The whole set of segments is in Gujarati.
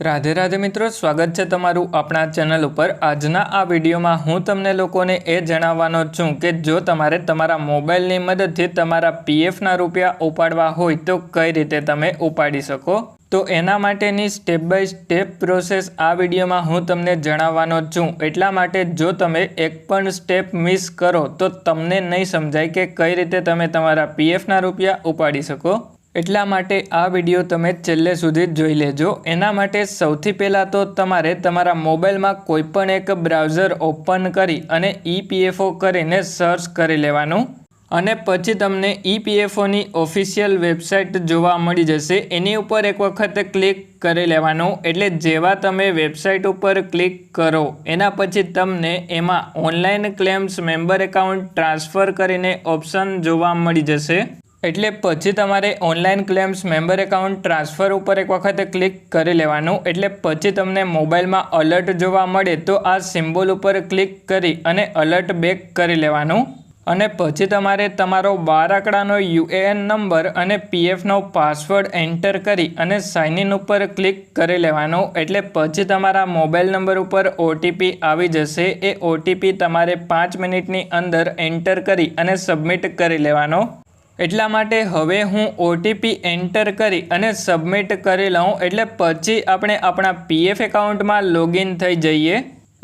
રાધે રાધે મિત્રો, સ્વાગત છે તમારું આપણા ચેનલ ઉપર. આજના આ વિડીયોમાં હું તમને લોકોને એ જણાવવાનો છું કે જો તમારે તમારા મોબાઈલની મદદથી તમારા પીએફના રૂપિયા ઉપાડવા હોય તો કઈ રીતે તમે ઉપાડી શકો? તો એના માટેની સ્ટેપ બાય સ્ટેપ પ્રોસેસ આ વિડીયોમાં હું તમને જણાવવાનો છું. એટલા માટે જો તમે એક પણ સ્ટેપ મિસ કરો તો તમને નહીં સમજાય કે કઈ રીતે તમે તમારા પીએફના રૂપિયા ઉપાડી શકો. એટલા માટે આ વીડિયો તમે છેલ્લે સુધી જોઈ લેજો. એના માટે સૌથી પહેલાં તો તમારે તમારા મોબાઈલમાં કોઈપણ એક બ્રાઉઝર ઓપન કરી અને ઈપીએફઓ કરીને સર્ચ કરી લેવાનું. અને પછી તમને ઈપીએફઓની ઓફિશિયલ વેબસાઇટ જોવા મળી જશે. એની ઉપર એક વખત ક્લિક કરી લેવાનું. એટલે જેવા તમે વેબસાઇટ ઉપર ક્લિક કરો, એના પછી તમને એમાં online claims, member account transfer કરીને ઓપ્શન જોવા મળી જશે. એટલે પછી તમારે online claims member account transfer ઉપર એક વખત ક્લિક કરી લેવાનું. એટલે પછી તમને મોબાઈલમાં અલર્ટ જોવા મળે તો આ સિમ્બોલ ઉપર ક્લિક કરી અને અલર્ટ બેક કરી લેવાનું. અને પછી તમારે તમારો બાર આંકડાનો યુએએન નંબર અને પીએફનો પાસવર્ડ એન્ટર કરી અને સાઇન ઇન ઉપર ક્લિક કરી લેવાનું. એટલે પછી તમારા મોબાઈલ નંબર ઉપર ઓટીપી આવી જશે. એ ઓટીપી તમારે પાંચ મિનિટની અંદર એન્ટર કરી અને સબમિટ કરી લેવાનો. એટલા માટે હવે હું ઓટીપી એન્ટર કરી અને સબમિટ કરી લઉં એટલે પછી આપણે આપણા પીએફ એકાઉન્ટમાં લોગિન થઈ જઈએ.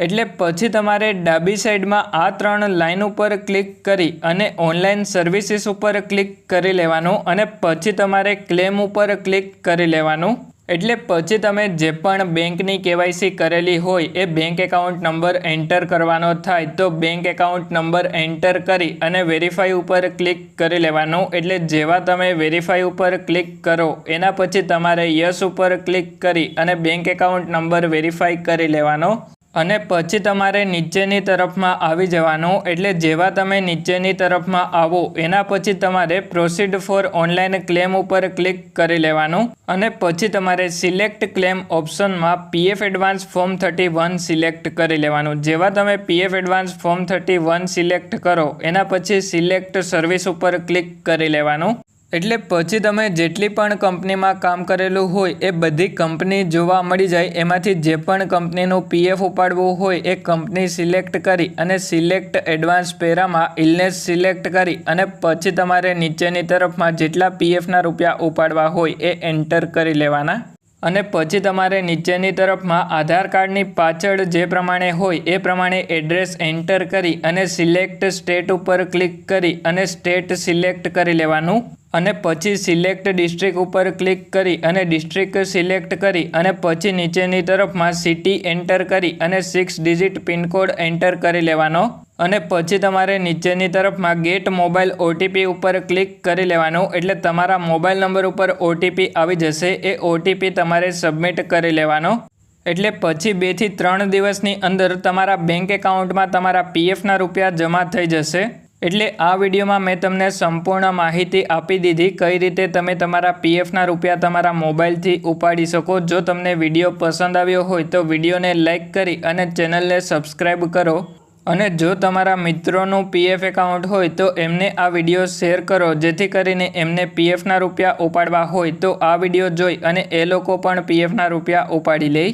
એટલે પછી તમારે ડાબી સાઈડમાં આ ત્રણ લાઇન ઉપર ક્લિક કરી અને ઓનલાઈન સર્વિસીસ ઉપર ક્લિક કરી લેવાનું અને પછી તમારે ક્લેમ ઉપર ક્લિક કરી લેવાનું. એટલે પછી તમે જે પણ બેંકની કેવાયસી કરેલી હોય એ બેંક એકાઉન્ટ નંબર એન્ટર કરવાનો થાય તો બેંક એકાઉન્ટ નંબર એન્ટર કરી અને વેરીફાઈ ઉપર ક્લિક કરી લેવાનું. એટલે જેવા તમે વેરીફાઈ ઉપર ક્લિક કરો, એના પછી તમારે યસ ઉપર ક્લિક કરી અને બેંક એકાઉન્ટ નંબર વેરીફાઈ કરી લેવાનો. અને પછી તમારે નીચેની તરફમાં આવી જવાનું, એટલે જેવા તમે નીચેની તરફમાં આવો, એના પછી તમારે પ્રોસીડ ફોર ઓનલાઈન ક્લેમ ઉપર ક્લિક કરી લેવાનું અને પછી તમારે select claim ઓપ્શનમાં PF advance form thirty one select કરી લેવાનું. જેવા તમે PF advance form thirty one select કરો, એના પછી સિલેક્ટ સર્વિસ ઉપર ક્લિક કરી લેવાનું. એટલે પછી તમે જેટલી પણ કંપનીમાં કામ કરેલું હોય, એ બધી કંપની જોવા મળી જાય. એમાંથી જે પણ કંપનીનું પીએફ ઉપાડવું હોય, એ કંપની સિલેક્ટ કરી અને સિલેક્ટ એડવાન્સ પેરામાં ઇલનેસ સિલેક્ટ કરી અને પછી તમારે નીચેની તરફમાં જેટલા પીએફના રૂપિયા ઉપાડવા હોય, એ એન્ટર કરી લેવાના. અને પછી તમારે નીચેની તરફમાં આધાર કાર્ડની પાછળ જે પ્રમાણે હોય, એ પ્રમાણે એડ્રેસ એન્ટર કરી અને સિલેક્ટ સ્ટેટ ઉપર ક્લિક કરી અને સ્ટેટ સિલેક્ટ કરી લેવાનું. અને પછી સિલેક્ટ ડિસ્ટ્રિક્ટ ઉપર ક્લિક કરી અને ડિસ્ટ્રિક્ટ સિલેક્ટ કરી અને પછી નીચેની તરફમાં સિટી એન્ટર કરી અને સિક્સ ડિજિટ પિનકોડ એન્ટર કરી લેવાનો અને પછી તમારે નીચેની તરફમાં ગેટ મોબાઈલ ઓટીપી ઉપર ક્લિક કરી લેવાનું. એટલે તમારા મોબાઈલ નંબર ઉપર ઓટીપી આવી જશે. એ ઓટીપી તમારે સબમિટ કરી લેવાનો. એટલે પછી બેથી ત્રણ દિવસની અંદર તમારા બેંક એકાઉન્ટમાં તમારા પીએફના રૂપિયા જમા થઈ જશે. એટલે આ વિડીયોમાં મેં તમને સંપૂર્ણ માહિતી આપી દીધી કઈ રીતે તમે તમારા પીએફના રૂપિયા તમારા મોબાઈલથી ઉપાડી શકો. જો તમને વીડિયો પસંદ આવ્યો હોય તો વિડીયોને લાઇક કરી અને ચેનલને સબસ્ક્રાઈબ કરો. અને જો તમારા મિત્રોનું પીએફ એકાઉન્ટ હોય તો એમને આ વીડિયો શેર કરો. જેથી કરીને એમને પીએફના રૂપિયા ઉપાડવા હોય તો આ વીડિયો જોઈ અને એ લોકો પણ પીએફના રૂપિયા ઉપાડી લે.